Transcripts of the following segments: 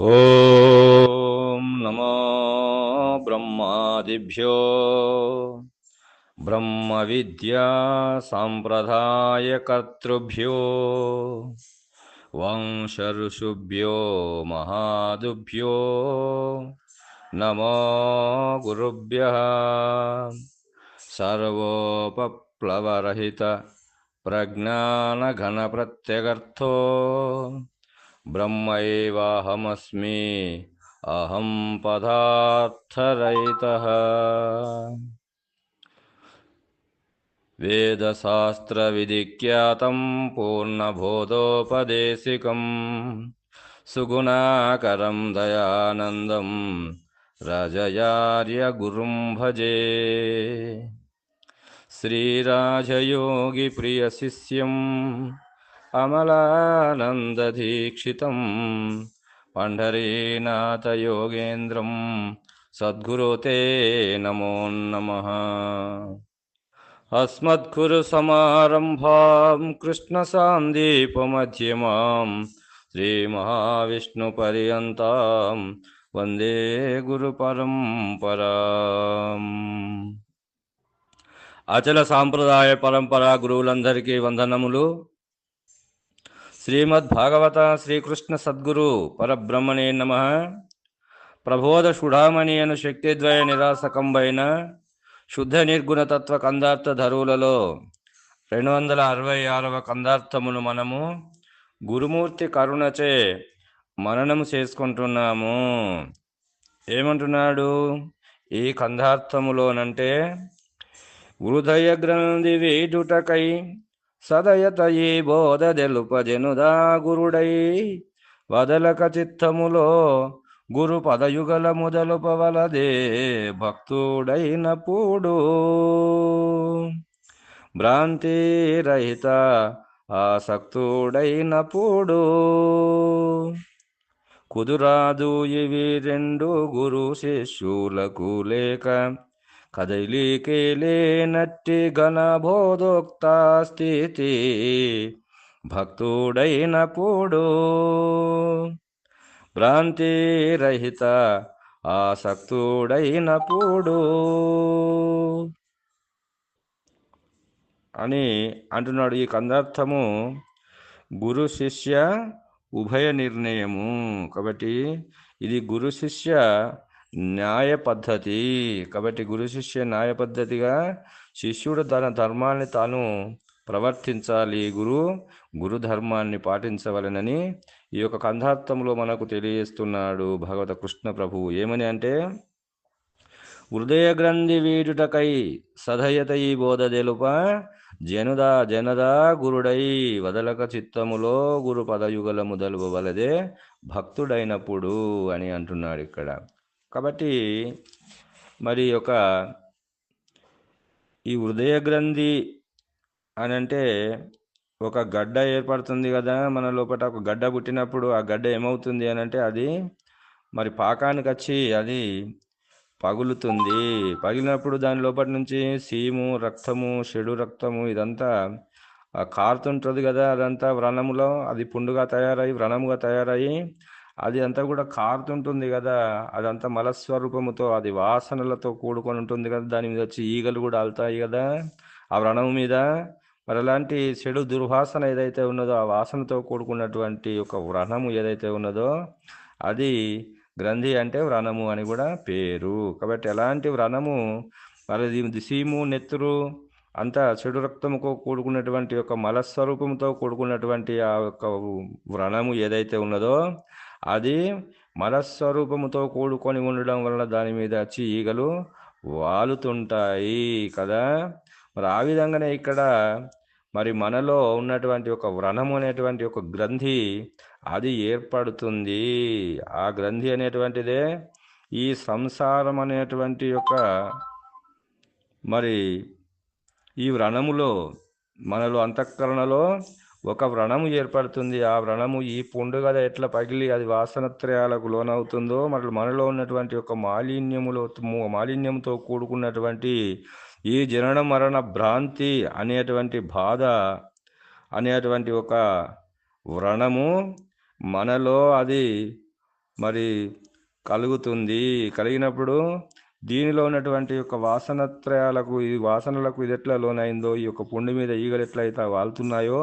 ॐ नमो ब्रह्मादिभ्यो ब्रह्मविद्या साम्प्रदायकर्तृभ्यो वंशऋषुभ्यो महादुभ्यो नमो गुरुभ्यः सर्वोपप्लवरहित प्रज्ञानघनप्रत्यगर्थो ब्रह्मैवाहमस्मि अहं पदार्थरहितः। वेदशास्त्रविधिख्यातं पूर्णबोधोपदेशिकं सुगुणाकरं दयानन्दं रजयार्यगुरुं भजे। श्रीराजयोगिप्रियशिष्यम्। అమలానందీక్షితం పండరీనాథయోగేంద్రం సద్గురోతే నమో నమ. అస్మద్గురు సమారంభా అస్మద్గురుసమారంభాం శ్రీమహావిష్ణు శ్రీమహావిష్ణుపర్యంతం వందే గురు పరంపరా. అచల సాంప్రదాయ పరంపరా గురువులందరికీ వందనములు. శ్రీమద్భాగవత శ్రీకృష్ణ సద్గురు పరబ్రహ్మణే నమ. ప్రబోధ షుడామణి అను శక్తిద్వయ నిరాసకంబైన శుద్ధ నిర్గుణ తత్వ కందార్థ ధరువులలో రెండు వందల అరవై ఆరవ కందార్థమును మనము గురుమూర్తి కరుణచే మననం చేసుకుంటున్నాము. ఏమంటున్నాడు? ఈ కందార్థములోనంటే హృదయ గ్రంథి వేడుటకై సదయతయీ బోధదెలుపజెనుదా గురుడై. వదలక చిత్తములో గురు పదయుగల మొదలుపవలదే భక్తుడైనప్పుడు. భ్రాంతి రహిత ఆసక్తుడైనప్పుడు. కుదురాదు ఇవి రెండు గురు శిష్యులకు లేక కదలికే లేనట్టి ఘనబోధోక్త స్థితి భక్తుడైనప్పుడు భ్రాంతి రహిత ఆసక్తుడైనప్పుడు అని అంటున్నాడు ఈ కందార్థము గురు శిష్య ఉభయ నిర్ణయము. కాబట్టి ఇది గురు శిష్య న్యాయ పద్ధతి. కాబట్టి గురు శిష్య న్యాయ పద్ధతిగా శిష్యుడు తన ధర్మాన్ని తాను ప్రవర్తించాలి. గురు గురు ధర్మాన్ని పాటించవలనని ఈ యొక్క కంధార్థంలో మనకు తెలియజేస్తున్నాడు భగవత కృష్ణ ప్రభువు. ఏమని అంటే హృదయ గ్రంథి వీడుటకై సదయత ఈ బోధ తెలుప జనుదా జనదా గురుడై వదలక చిత్తములో గురు పదయుగల మొదలువలదే భక్తుడైనప్పుడు అని అంటున్నాడు ఇక్కడ. కాబట్టి మరి ఒక ఈ హృదయ గ్రంథి అని అంటే ఒక గడ్డ ఏర్పడుతుంది కదా మన లోపల ఒక గడ్డ పుట్టినప్పుడు ఆ గడ్డ ఏమవుతుంది అని అంటే అది మరి పాకానికి వచ్చి అది పగులుతుంది. పగిలినప్పుడు దాని లోపల నుంచి సీము రక్తము చెడు రక్తము ఇదంతా ఆ కారుతుంటుంది కదా అదంతా వ్రణములో అది పుండుగా తయారై వ్రణముగా తయారయ్యి అది అంతా కూడా కారుతుంటుంది కదా. అదంతా మలస్వరూపముతో అది వాసనలతో కూడుకొని ఉంటుంది కదా. దాని మీద వచ్చి ఈగలు కూడా అల్తాయి కదా. ఆ వ్రణం మీద మరి అలాంటి చెడు దుర్వాసన ఏదైతే ఉన్నదో ఆ వాసనతో కూడుకున్నటువంటి ఒక వ్రణము ఏదైతే ఉన్నదో అది గ్రంథి అంటే వ్రణము అని కూడా పేరు. కాబట్టి ఎలాంటి వ్రణము మరి సీము నెత్తురు అంతా చెడు రక్తముతో కూడుకున్నటువంటి యొక్క మలస్వరూపంతో కూడుకున్నటువంటి ఆ యొక్క వ్రణము ఏదైతే ఉన్నదో అది మనస్వరూపముతో కూడుకొని ఉండడం వలన దాని మీద వచ్చి ఈగలు వాలుతుంటాయి కదా. మరి ఆ విధంగానే ఇక్కడ మరి మనలో ఉన్నటువంటి ఒక వ్రణము అనేటువంటి ఒక గ్రంథి అది ఏర్పడుతుంది. ఆ గ్రంథి అనేటువంటిదే ఈ సంసారం అనేటువంటి యొక్క మరి ఈ వ్రణములో మనలో అంతఃకరణలో ఒక వ్రణము ఏర్పడుతుంది. ఆ వ్రణము ఈ పుండుగ ఎట్లా పగిలి అది వాసనత్రయాలకు లోనవుతుందో మరి మనలో ఉన్నటువంటి ఒక మాలిన్యములో మాలిన్యంతో కూడుకున్నటువంటి ఈ జనన మరణ భ్రాంతి అనేటువంటి బాధ అనేటువంటి ఒక వ్రణము మనలో అది మరి కలుగుతుంది. కలిగినప్పుడు దీనిలో ఉన్నటువంటి యొక్క వాసనత్రయాలకు ఈ వాసనలకు ఇది ఎట్లా లోనైందో ఈ యొక్క పుండు మీద ఈగలు ఎట్లయితే వాళ్తున్నాయో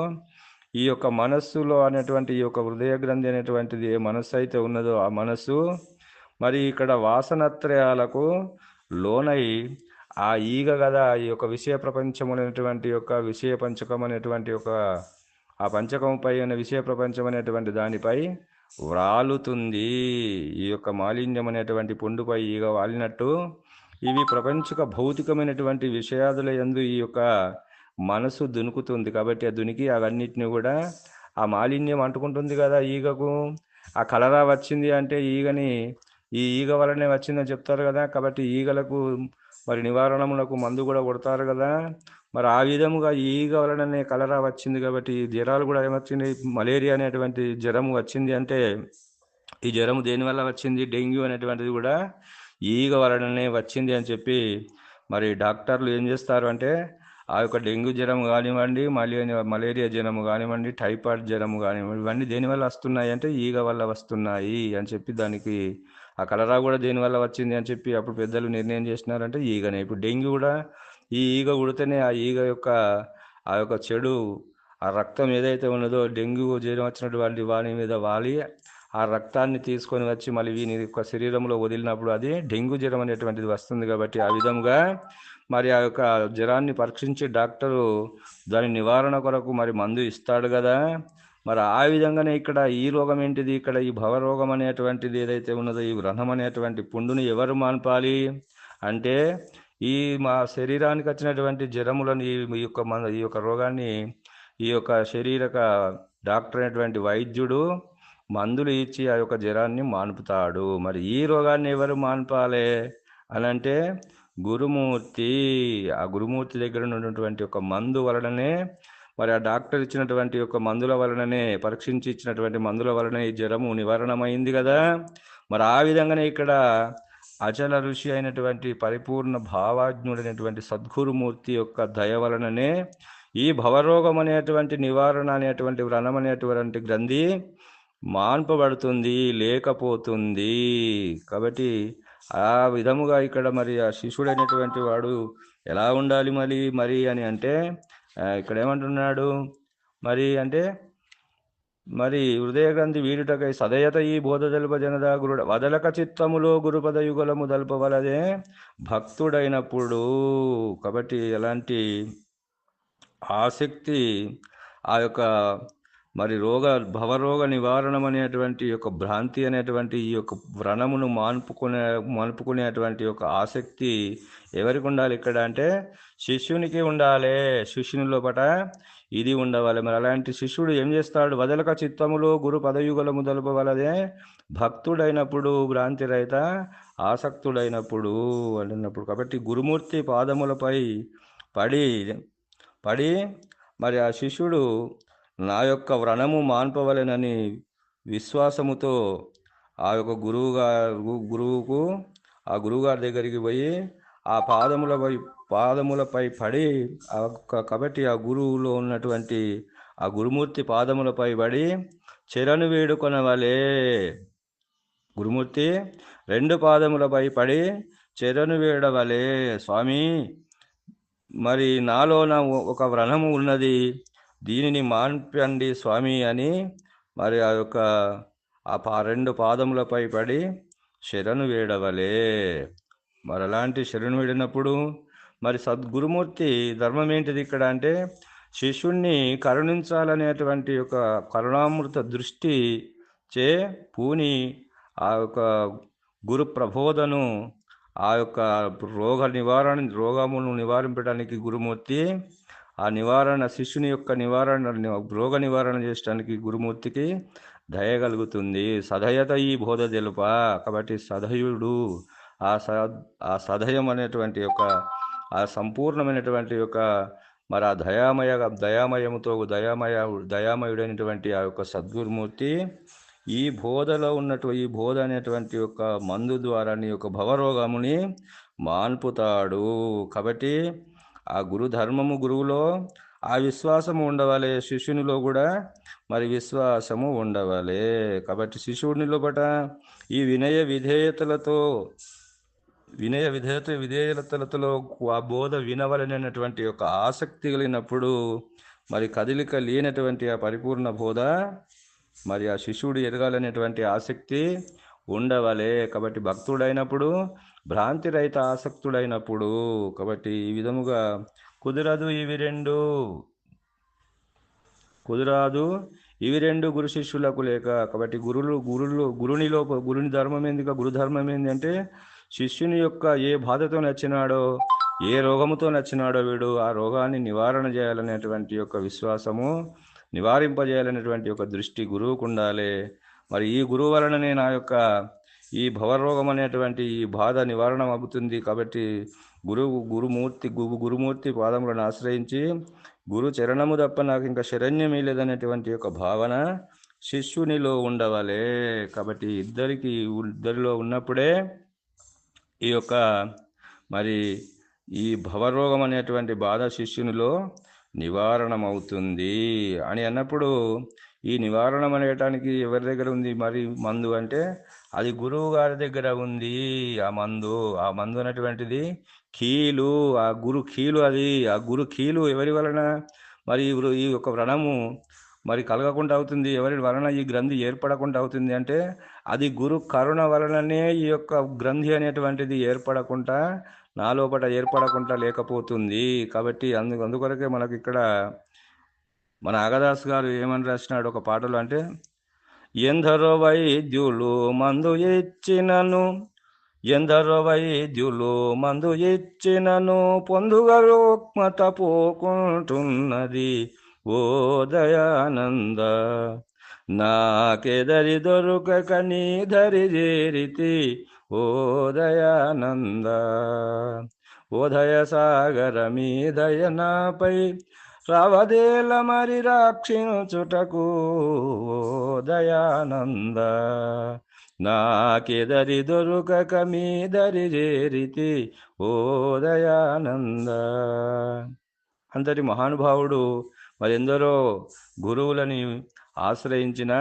ఈ యొక్క మనస్సులో అనేటువంటి ఈ యొక్క హృదయ గ్రంథి అనేటువంటిది ఏ మనస్సు అయితే ఉన్నదో ఆ మనస్సు మరి ఇక్కడ వాసనత్రయాలకు లోనై ఆ ఈగ కదా ఈ యొక్క విషయ ప్రపంచం అనేటువంటి యొక్క విషయ పంచకం అనేటువంటి ఒక ఆ పంచకంపై ఉన్న విషయ ప్రపంచం అనేటువంటి దానిపై వ్రాలుతుంది. ఈ యొక్క మాలిన్యం అనేటువంటి పుండుపై ఈగ వాలినట్టు ఇవి ప్రపంచక భౌతికమైనటువంటి విషయాదుల ఎందు ఈ యొక్క మనసు దునుకుతుంది కాబట్టి ఆ దునికి అవన్నిటిని కూడా ఆ మాలిన్యం అంటుకుంటుంది కదా ఈగకు. ఆ కలరా వచ్చింది అంటే ఈగని ఈ ఈగ వలనే వచ్చిందని చెప్తారు కదా. కాబట్టి ఈగలకు మరి నివారణములకు మందు కూడా కొడతారు కదా. మరి ఆ విధముగా ఈగ వలననే కలరా వచ్చింది కాబట్టి ఈ జ్వరాలు కూడా ఏమొచ్చింది మలేరియా అనేటువంటి జ్వరం వచ్చింది అంటే ఈ జ్వరము దేనివల్ల వచ్చింది? డెంగ్యూ అనేటువంటిది కూడా ఈగ వలననే వచ్చింది అని చెప్పి మరి డాక్టర్లు ఏం చేస్తారు అంటే ఆ యొక్క డెంగ్యూ జ్వరం కానివ్వండి మలేరియా మలేరియా జ్వరం కానివ్వండి టైఫాయిడ్ జ్వరం కానివ్వండి ఇవన్నీ దేనివల్ల వస్తున్నాయి అంటే ఈగ వల్ల వస్తున్నాయి అని చెప్పి దానికి ఆ కలరా కూడా దేనివల్ల వచ్చింది అని చెప్పి అప్పుడు పెద్దలు నిర్ణయం చేసినారంటే ఈగనే. ఇప్పుడు డెంగ్యూ కూడా ఈ ఈగ ఉడితేనే ఆ ఈగ యొక్క ఆ యొక్క చెడు ఆ రక్తం ఏదైతే ఉన్నదో డెంగ్యూ జ్వరం వచ్చినటువంటి వాని మీద వాలి ఆ రక్తాన్ని తీసుకొని వచ్చి మళ్ళీ వీని యొక్క శరీరంలో వదిలినప్పుడు అది డెంగ్యూ జ్వరం అనేటువంటిది వస్తుంది కాబట్టి ఆ విధంగా మరి ఆ యొక్క జ్వరాన్ని పరీక్షించి డాక్టరు దాని నివారణ కొరకు మరి మందు ఇస్తాడు కదా. మరి ఆ విధంగానే ఇక్కడ ఈ రోగం ఏంటిది? ఇక్కడ ఈ భవరోగం అనేటువంటిది ఏదైతే ఉన్నదో ఈ వ్రణం అనేటువంటి పుండుని ఎవరు మాన్పాలి? అంటే ఈ మా శరీరానికి వచ్చినటువంటి జ్వరములను ఈ యొక్క మన ఈ యొక్క రోగాన్ని ఈ యొక్క శరీరక డాక్టర్ అయినటువంటి వైద్యుడు మందులు ఇచ్చి ఆ యొక్క జ్వరాన్ని మాన్పుతాడు. మరి ఈ రోగాన్ని ఎవరు మాన్పాలి? అని అంటే గురుమూర్తి ఆ గురుమూర్తి దగ్గర ఉన్నటువంటి ఒక మందు వలననే మరి ఆ డాక్టర్ ఇచ్చినటువంటి యొక్క మందుల వలననే పరీక్షించి ఇచ్చినటువంటి మందుల వలన ఈ జ్వరము నివారణమైంది కదా. మరి ఆ విధంగానే ఇక్కడ అచల ఋషి అయినటువంటి పరిపూర్ణ భావాజ్ఞుడైనటువంటి సద్గురుమూర్తి యొక్క దయ వలననే ఈ భవరోగం అనేటువంటి నివారణ అనేటువంటి వ్రణం అనేటువంటి గ్రంథి మాన్పబడుతుంది లేకపోతుంది. కాబట్టి ఆ విధముగా ఇక్కడ మరి ఆ శిష్యుడైనటువంటి వాడు ఎలా ఉండాలి మరి మరి అని అంటే ఇక్కడ ఏమంటున్నాడు? మరి అంటే మరి హృదయ గ్రంథి వీడుటకై సదయత ఈ బోధ తెలుప జనదా గురుడ వదలక చిత్తములో గురుపద యుగలము దల్పవలదే భక్తుడైనప్పుడు. కాబట్టి ఎలాంటి ఆసక్తి ఆ యొక్క మరి రోగ భవరోగ నివారణం అనేటువంటి యొక్క భ్రాంతి అనేటువంటి ఈ యొక్క వ్రణమును మాన్పుకునే మాన్పుకునేటువంటి యొక్క ఆసక్తి ఎవరికి ఉండాలి ఇక్కడ అంటే శిష్యునికి ఉండాలి. శిష్యుని లోపట ఇది ఉండవాలి. మరి అలాంటి శిష్యుడు ఏం చేస్తాడు? వదలక చిత్తములో గురు పదయుగలము మొదలపవలదే. భక్తుడైనప్పుడు భ్రాంతి రహిత ఆసక్తుడైనప్పుడు అన్నప్పుడు. కాబట్టి గురుమూర్తి పాదములపై పడి పడి మరి ఆ శిష్యుడు నా యొక్క వ్రణము మాన్పవలెనని విశ్వాసముతో ఆ యొక్క గురువు గారు గురువుకు ఆ గురువుగారి దగ్గరికి పోయి ఆ పాదములపై పాదములపై పడి ఆ యొక్క కాబట్టి ఆ గురువులో ఉన్నటువంటి ఆ గురుమూర్తి పాదములపై పడి చెరను వేడుకొనవలే గురుమూర్తి రెండు పాదములపై పడి చెరను వేడవలే స్వామి మరి నాలో నా ఒక వ్రణము ఉన్నది. దీనిని మాన్పండి స్వామి అని మరి ఆ యొక్క ఆ పా రెండు పాదములపై పడి శరణు వేడవలే. మరి అలాంటి శరణు వేడినప్పుడు మరి సద్గురుమూర్తి ధర్మం ఏంటిది ఇక్కడ అంటే శిష్యుణ్ణి కరుణించాలనేటువంటి ఒక కరుణామృత దృష్టి చే పూని ఆ యొక్క గురు ప్రబోధను ఆ యొక్క రోగ నివారణ రోగమును నివారించడానికి గురుమూర్తి ఆ నివారణ శిష్యుని యొక్క నివారణ రోగ నివారణ చేయడానికి గురుమూర్తికి దయ కలుగుతుంది. సదయత ఈ బోధ తెలుప? కాబట్టి సదయుడు ఆ స ఆ సదయం అనేటువంటి యొక్క ఆ సంపూర్ణమైనటువంటి యొక్క మరి ఆ దయామయ దయామయముతో దయామయ దయామయుడైనటువంటి ఆ యొక్క సద్గురుమూర్తి ఈ బోధలో ఉన్నటువంటి ఈ బోధ అనేటువంటి యొక్క మందు ద్వారా నీ యొక్క భవరోగముని మాన్పుతాడు. కాబట్టి ఆ గురు ధర్మము గురువులో ఆ విశ్వాసము ఉండవాలి శిష్యునిలో కూడా మరి విశ్వాసము ఉండవాలి. కాబట్టి శిష్యుని లోపట ఈ వినయ విధేయతలతో వినయ విధేయత విధేయతలతో ఆ బోధ వినవలనటువంటి ఒక ఆసక్తి కలిగినప్పుడు మరి కదలిక లేనటువంటి ఆ పరిపూర్ణ బోధ మరి ఆ శిష్యుడు ఎదగాలనేటువంటి ఆసక్తి ఉండవలే. కాబట్టి భక్తుడైనప్పుడు భ్రాంతి రహిత ఆసక్తుడైనప్పుడు కాబట్టి ఈ విధముగా కుదరదు ఇవి రెండు. కుదరాదు ఇవి రెండు గురు శిష్యులకు లేక కాబట్టి గురులు గురులు గురునిలో గురుని ధర్మం ఏంది గురు ధర్మం ఏంటంటే శిష్యుని యొక్క ఏ బాధతో నచ్చినాడో ఏ రోగముతో నచ్చినాడో వీడు ఆ రోగాన్ని నివారణ చేయాలనేటువంటి యొక్క విశ్వాసము నివారింపజేయాలనేటువంటి ఒక దృష్టి గురువుకు ఉండాలి. మరి ఈ గురువు వలననే నా యొక్క ఈ భవరోగం అనేటువంటి ఈ బాధ నివారణ అవుతుంది కాబట్టి గురువు గురుమూర్తి గురు గురుమూర్తి పాదములను ఆశ్రయించి గురు చరణము తప్ప నాకు ఇంకా శరణ్యమే లేదనేటువంటి ఒక భావన శిష్యునిలో ఉండవాలే. కాబట్టి ఇద్దరికి ఇద్దరిలో ఉన్నప్పుడే ఈ యొక్క మరి ఈ భవరోగం అనేటువంటి బాధ శిష్యునిలో నివారణమవుతుంది అని అన్నప్పుడు ఈ నివారణం అనేటానికి ఎవరి దగ్గర ఉంది? మరి మందు అంటే అది గురువు గారి దగ్గర ఉంది ఆ మందు. ఆ మందు అనేటువంటిది కీలు. ఆ గురు కీలు అది. ఆ గురు కీలు ఎవరి వలన? మరి ఈ యొక్క వ్రణము మరి కలగకుండా అవుతుంది. ఎవరి వలన ఈ గ్రంథి ఏర్పడకుండా అవుతుంది అంటే అది గురు కరుణ వలననే ఈ యొక్క గ్రంథి అనేటువంటిది ఏర్పడకుండా నాలోపట ఏర్పడకుండా లేకపోతుంది. కాబట్టి అందు అందుకొరకే మనకి ఇక్కడ మన అగదాస్ గారు ఏమని రాసినాడు ఒక పాటలో అంటే ఎందరో వైద్యులు మందు ఇచ్చినను ఎందరో వైద్యులు మందు ఇచ్చినను పొందుగా రోక్మత పోకుంటున్నది ఓ దయానంద. నాకెదరి దొరుకక నీ ధరి చేరితి ఓ దయానంద. ఓదయ సాగర మీ దయనాపై రవదేల మరి రాక్షించుటకు దయానంద. నాకెదరి దొరుకక మీ దరి చేరితి ఓ దయానంద. అంతటి మహానుభావుడు మరెందరో గురువులని ఆశ్రయించిన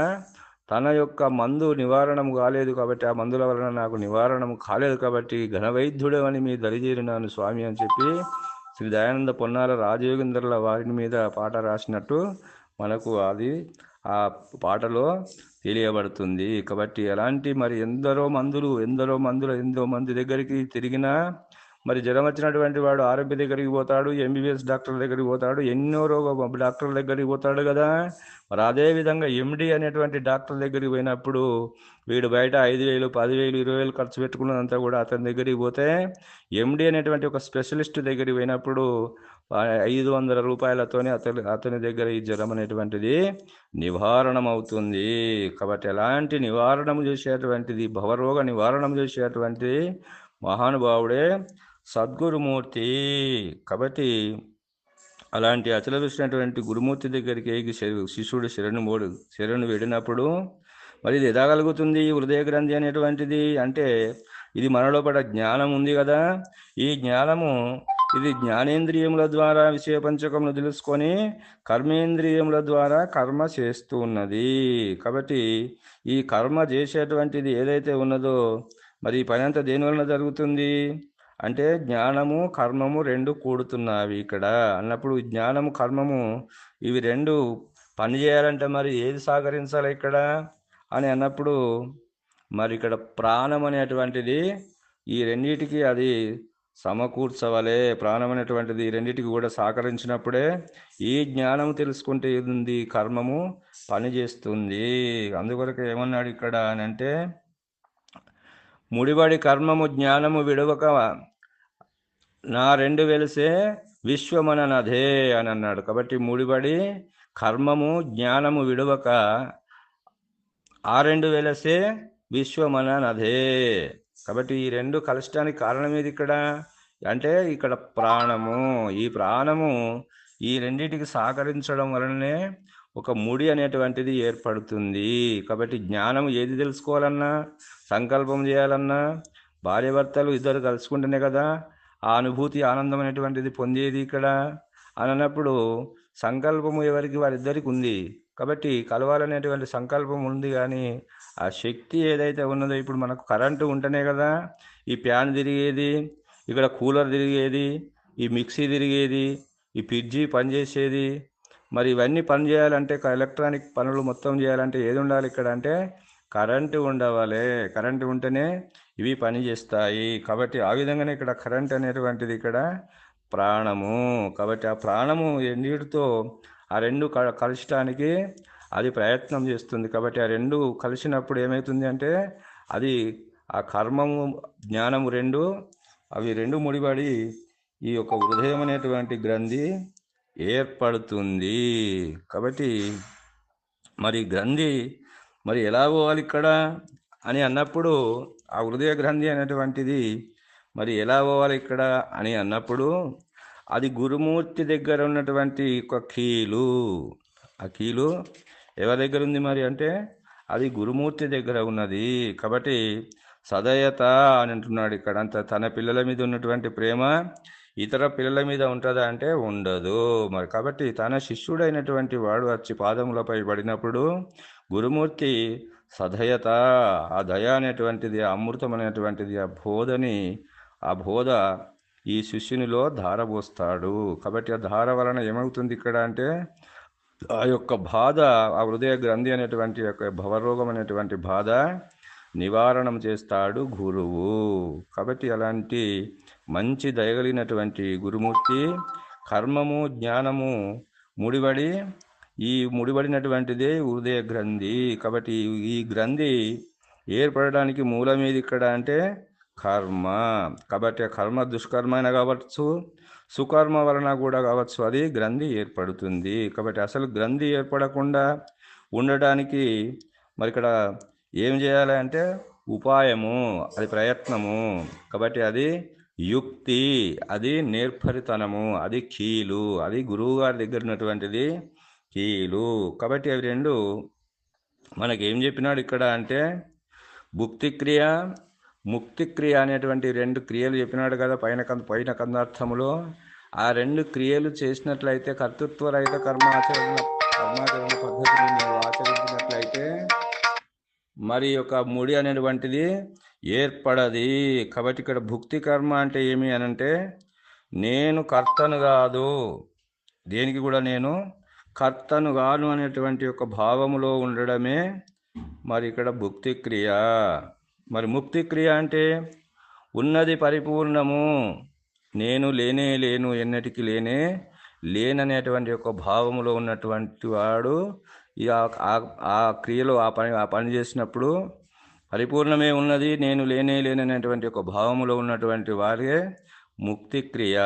తన యొక్క మందు నివారణము కాలేదు కాబట్టి ఆ మందుల వలన నాకు నివారణము కాలేదు కాబట్టి ఘనవైద్యుడు అని మీ దరిచేరినాను స్వామి అని చెప్పి శ్రీ దయానంద పొన్నాల రాజయోగేంద్రుల వారి మీద పాట రాసినట్టు మనకు అది ఆ పాటలో తెలియబడుతుంది. కాబట్టి ఎలాంటి మరి ఎందరో మందులు ఎందరో మందులు ఎంతో మంది దగ్గరికి తిరిగినా మరి జ్వరం వచ్చినటువంటి వాడు ఆరోగ్య దగ్గరికి పోతాడు ఎంబీబీఎస్ డాక్టర్ దగ్గరికి పోతాడు ఎన్నో రోగ డాక్టర్ దగ్గరికి పోతాడు కదా. మరి అదేవిధంగా ఎండి అనేటువంటి డాక్టర్ దగ్గరికి పోయినప్పుడు వీడు బయట ఐదు వేలు పదివేలు ఇరవై వేలు ఖర్చు పెట్టుకున్నదంతా కూడా అతని దగ్గరికి పోతే ఎండి అనేటువంటి ఒక స్పెషలిస్ట్ దగ్గరికి పోయినప్పుడు ఐదు వందల రూపాయలతోనే అతని అతని దగ్గర ఈ జ్వరం అనేటువంటిది నివారణం అవుతుంది కాబట్టి ఎలాంటి నివారణం చేసేటువంటిది భవరోగ నివారణం చేసేటువంటి మహానుభావుడే సద్గురుమూర్తి కాబట్టి అలాంటి అచలవిసినటువంటి గురుమూర్తి దగ్గరికి శిష్యుడు శరణు మోడు శరణు వెళ్ళినప్పుడు మరి ఇది ఎదాగలుగుతుంది హృదయ గ్రంథి అనేటువంటిది అంటే ఇది మనలో పడ జ్ఞానం ఉంది కదా. ఈ జ్ఞానము ఇది జ్ఞానేంద్రియముల ద్వారా విషయ పంచకమును తెలుసుకొని కర్మేంద్రియముల ద్వారా కర్మ చేస్తూ ఉన్నది. కాబట్టి ఈ కర్మ చేసేటువంటిది ఏదైతే ఉన్నదో మరి పని అంతా దేనివలన జరుగుతుంది? అంటే జ్ఞానము కర్మము రెండు కూడుతున్నవి ఇక్కడ. అన్నప్పుడు జ్ఞానము కర్మము ఇవి రెండు పని చేయాలంటే మరి ఏది సహకరించాలి ఇక్కడ? అని అన్నప్పుడు మరి ఇక్కడ ప్రాణం అనేటువంటిది ఈ రెండిటికి అది సమకూర్చవలే. ప్రాణం అనేటువంటిది ఈ రెండింటికి కూడా సహకరించినప్పుడే ఈ జ్ఞానము తెలుసుకుంటే ఉంది? కర్మము పనిచేస్తుంది అందుకొరకు ఏమన్నాడు ఇక్కడ అని అంటే ముడిబడి కర్మము జ్ఞానము విడవక నా రెండు వెలిసే విశ్వమననదే అని అన్నాడు. కాబట్టి ముడిబడి కర్మము జ్ఞానము విడవక ఆ రెండు వెలసే విశ్వమననదే కాబట్టి ఈ రెండు కలష్టానికి కారణం ఏది ఇక్కడ? అంటే ఇక్కడ ప్రాణము. ఈ ప్రాణము ఈ రెండింటికి సహకరించడం వలననే ఒక ముడి అనేటువంటిది ఏర్పడుతుంది. కాబట్టి జ్ఞానం ఏది తెలుసుకోవాలన్నా సంకల్పం చేయాలన్నా భార్యభర్తలు ఇద్దరు కలుసుకుంటేనే కదా ఆ అనుభూతి ఆనందం అనేటువంటిది పొందేది ఇక్కడ. అన్నప్పుడు సంకల్పము ఎవరికి? వారిద్దరికి ఉంది. కాబట్టి కలవాలనేటువంటి సంకల్పం ఉంది కానీ ఆ శక్తి ఏదైతే ఉన్నదో ఇప్పుడు మనకు కరెంటు ఉంటేనే కదా ఈ ఫ్యాన్ తిరిగేది ఇక్కడ కూలర్ తిరిగేది ఈ మిక్సీ తిరిగేది ఈ ఫ్రిడ్జి పనిచేసేది మరి ఇవన్నీ పని చేయాలంటే ఎలక్ట్రానిక్ పనులు మొత్తం చేయాలంటే ఏది ఉండాలి ఇక్కడ అంటే కరెంటు ఉండవాలి. కరెంటు ఉంటేనే ఇవి పని చేస్తాయి. కాబట్టి ఆ విధంగానే ఇక్కడ కరెంట్ అనేటువంటిది ఇక్కడ ప్రాణము. కాబట్టి ఆ ప్రాణము ఎన్నిటితో ఆ రెండు క- కలచడానికి అది ప్రయత్నం చేస్తుంది. కాబట్టి ఆ రెండు కలిసినప్పుడు ఏమవుతుంది అంటే అది ఆ కర్మము జ్ఞానము రెండు అవి రెండు ముడిపడి ఈ యొక్క హృదయం అనేటువంటి గ్రంథి ఏర్పడుతుంది. కాబట్టి మరి గ్రంథి మరి ఎలా పోవాలి ఇక్కడ? అని అన్నప్పుడు ఆ హృదయ గ్రంథి అనేటువంటిది మరి ఎలా పోవాలి ఇక్కడ? అని అన్నప్పుడు అది గురుమూర్తి దగ్గర ఉన్నటువంటి ఒక కీలు. ఆ కీలు ఎవరి దగ్గర ఉంది మరి అంటే? అది గురుమూర్తి దగ్గర ఉన్నది. కాబట్టి సదయత అని అంటున్నాడు ఇక్కడ. అంత తన పిల్లల మీద ఉన్నటువంటి ప్రేమ ఇతర పిల్లల మీద ఉంటుందా అంటే ఉండదు. మరి కాబట్టి తన శిష్యుడైనటువంటి వాడు వచ్చి పాదములపై పడినప్పుడు గురుమూర్తి సధయత ఆ దయ అనేటువంటిది అమృతం అనేటువంటిది ఆ బోధని ఆ బోధ ఈ శిష్యునిలో ధారపోస్తాడు కాబట్టి ఆ ధార వలన ఏమవుతుంది ఇక్కడ అంటే ఆ యొక్క బాధ ఆ హృదయ గ్రంథి అనేటువంటి యొక్క భవరోగం అనేటువంటి బాధ నివారణం చేస్తాడు గురువు. కాబట్టి అలాంటి మంచి దయగలిగినటువంటి గురుమూర్తి కర్మము జ్ఞానము ముడిబడి ఈ ముడిబడినటువంటిదే హృదయ గ్రంథి. కాబట్టి ఈ గ్రంథి ఏర్పడడానికి మూలం ఏది ఇక్కడ అంటే కర్మ. కాబట్టి కర్మ దుష్కర్మ అయినా కావచ్చు సుకర్మ వలన కూడా కావచ్చు అది గ్రంథి ఏర్పడుతుంది. కాబట్టి అసలు గ్రంథి ఏర్పడకుండా ఉండడానికి మరి ఇక్కడ ఏం చేయాలి అంటే ఉపాయము అది ప్రయత్నము. కాబట్టి అది యుక్తి అది నేర్పరితనము అది కీలు. అది గురువుగారి దగ్గర ఉన్నటువంటిది కీలు. కాబట్టి అవి రెండు మనకి ఏం చెప్పినాడు ఇక్కడ అంటే భుక్తిక్రియ క్రియ ముక్తి క్రియ అనేటువంటి రెండు క్రియలు చెప్పినాడు కదా పైన కంద పైన కందార్థములో. ఆ రెండు క్రియలు చేసినట్లయితే కర్తృత్వ రహిత కర్మాచరణ కర్మాచరణ పద్ధతిని ఆచరించినట్లయితే మరి యొక్క ముడి అనేటువంటిది ఏర్పడది. కాబట్టి ఇక్కడ భుక్తి కర్మ అంటే ఏమి అనంటే నేను కర్తను కాదు. దేనికి కూడా నేను కర్తను గాను అనేటువంటి ఒక భావములో ఉండడమే మరి ఇక్కడ భుక్తి క్రియ. మరి ముక్తి క్రియ అంటే ఉన్నది పరిపూర్ణము. నేను లేనే లేను ఎన్నటికి లేనే లేననేటువంటి ఒక భావములో ఉన్నటువంటి వాడు ఈ ఆ- ఆ- క్రియలో ఆ పని ఆ పని చేసినప్పుడు పరిపూర్ణమే ఉన్నది నేను లేనే లేననేటువంటి ఒక భావములో ఉన్నటువంటి వారే ముక్తి క్రియ.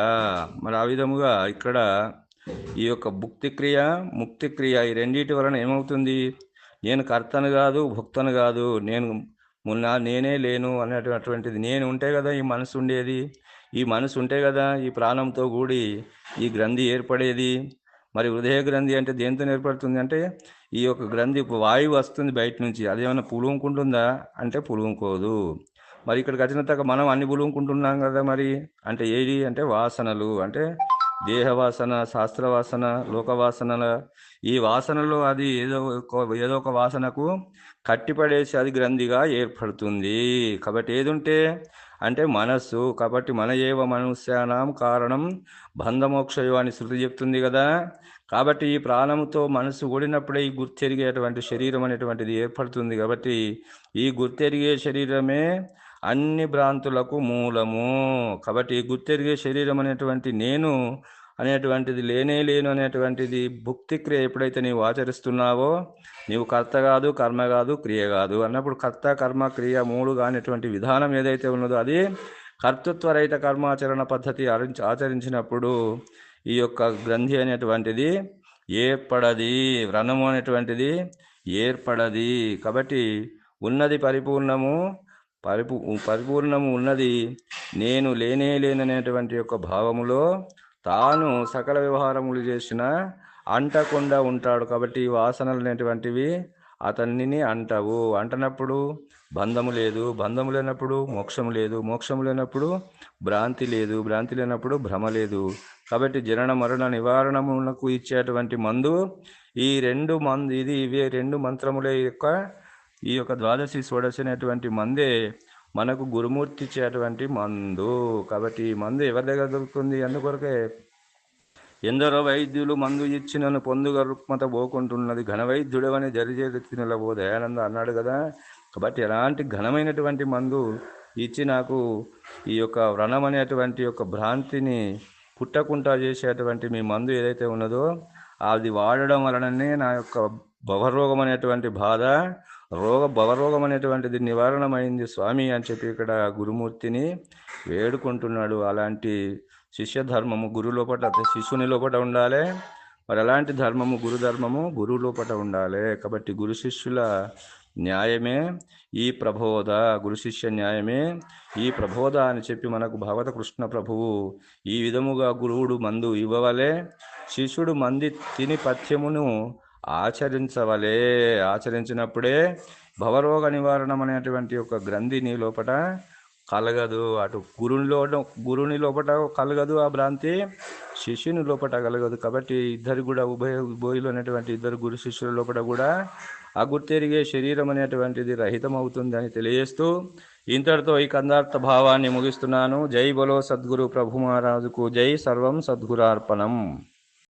మరి ఆ విధముగా ఇక్కడ ఈ యొక్క భుక్తి క్రియ ముక్తి క్రియ ఈ రెండింటి వలన ఏమవుతుంది? నేను కర్తను కాదు భుక్తను కాదు నేను మొన్న నేనే లేను అనేటటువంటిది. నేను ఉంటే కదా ఈ మనసు ఉండేది ఈ మనసు ఉంటే కదా ఈ ప్రాణంతో కూడి ఈ గ్రంథి ఏర్పడేది. మరి హృదయ గ్రంథి అంటే దేంతో ఏర్పడుతుంది అంటే ఈ యొక్క గ్రంథి వాయువు వస్తుంది బయట నుంచి. అదేమైనా పులుముకుంటుందా? అంటే పులుముకోదు. మరి ఇక్కడికి వచ్చిన తర్వాత మనం అన్ని పులుముకుంటున్నాం కదా మరి? అంటే ఏది? అంటే వాసనలు. అంటే దేహవాసన శాస్త్రవాసన లోకవాసనల ఈ వాసనలో అది ఏదో ఏదో ఒక వాసనకు కట్టిపడేసి అది గ్రంథిగా ఏర్పడుతుంది. కాబట్టి ఏది ఉంటే అంటే మనస్సు. కాబట్టి మన ఏవ మనుష్యానం కారణం బంధమోక్షయో అని శృతి చెప్తుంది కదా. కాబట్టి ఈ ప్రాణముతో మనసు ఓడినప్పుడే ఈ గుర్తెరిగేటువంటి శరీరం అనేటువంటిది ఏర్పడుతుంది కాబట్టి ఈ గుర్తెరిగే శరీరమే అన్ని భ్రాంతులకు మూలము. కాబట్టి ఈ గుర్తెరిగే శరీరం అనేటువంటి నేను అనేటువంటిది లేనే లేను అనేటువంటిది భుక్తి క్రియ ఎప్పుడైతే నీవు ఆచరిస్తున్నావో నీవు కర్త కాదు కర్మ కాదు క్రియ కాదు అన్నప్పుడు కర్త కర్మ క్రియ మూడు కానిటువంటి విధానం ఏదైతే ఉన్నదో అది కర్తృత్వ రహిత కర్మాచరణ పద్ధతి ఆచరించినప్పుడు ఈ యొక్క గ్రంథి అనేటువంటిది ఏర్పడది వ్రణము అనేటువంటిది ఏర్పడది. కాబట్టి ఉన్నది పరిపూర్ణము పరిపూ పరిపూర్ణము ఉన్నది. నేను లేనే లేననేటువంటి యొక్క భావములో తాను సకల వ్యవహారములు చేసిన అంటకుండా ఉంటాడు కాబట్టి వాసనలు అనేటువంటివి అతన్నిని అంటవు. అంటనప్పుడు బంధము లేదు బంధము లేనప్పుడు మోక్షము లేదు మోక్షము లేనప్పుడు భ్రాంతి లేదు భ్రాంతి లేనప్పుడు భ్రమ లేదు. కాబట్టి జనన మరణ నివారణములకు ఇచ్చేటువంటి మందు ఈ రెండు మందు ఇది ఇవే రెండు మంత్రముల యొక్క ఈ యొక్క ద్వాదశి షోడశి మందే మనకు గురుమూర్తి ఇచ్చేటువంటి మందు. కాబట్టి ఈ మందు ఎవరి దగ్గర దొరుకుతుంది? అందుకొరకే ఎందరో వైద్యులు మందు ఇచ్చినను పొందుగ రుక్మత పోకుంటున్నది. ఘనవైద్యుడవని వైద్యుడవని జరిచేతినల దయానంద అన్నాడు కదా. కాబట్టి ఎలాంటి ఘనమైనటువంటి మందు ఇచ్చి నాకు ఈ యొక్క వ్రణం అనేటువంటి యొక్క భ్రాంతిని పుట్టకుండా చేసేటువంటి మీ మందు ఏదైతే ఉన్నదో అది వాడడం వలననే నా యొక్క భవరోగం అనేటువంటి బాధ రోగ భవరోగం అనేటువంటిది నివారణమైంది స్వామి అని చెప్పి ఇక్కడ గురుమూర్తిని వేడుకుంటున్నాడు. అలాంటి శిష్య ధర్మము గురు లోపట శిష్యుని లోపట ఉండాలి మరి అలాంటి ధర్మము గురు ధర్మము గురువు లోపట ఉండాలి. కాబట్టి గురు శిష్యుల న్యాయమే ఈ ప్రబోధ గురు శిష్య న్యాయమే ఈ ప్రబోధ అని చెప్పి మనకు భగవత కృష్ణ ప్రభువు ఈ విధముగా గురువుడు మందు ఇవ్వవలే శిష్యుడు మంది తిని పథ్యమును ఆచరించవలే. ఆచరించినప్పుడే భవరోగ నివారణం అనేటువంటి ఒక గ్రంథి నీ లోపట కలగదు. అటు గురునిలో గురుని లోపట కలగదు ఆ భ్రాంతి శిష్యుని లోపట కలగదు. కాబట్టి ఇద్దరు కూడా ఉభయ ఉభయులు అనేటువంటి ఇద్దరు గురు శిష్యుల లోపల కూడా ఆ గుర్తెరిగే శరీరం అనేటువంటిది రహితమవుతుంది అని తెలియజేస్తూ ఇంతటితో ఈ కందార్థ భావాన్ని ముగిస్తున్నాను. జై బలో సద్గురు ప్రభు మహారాజుకు జై. సర్వం సద్గురార్పణం.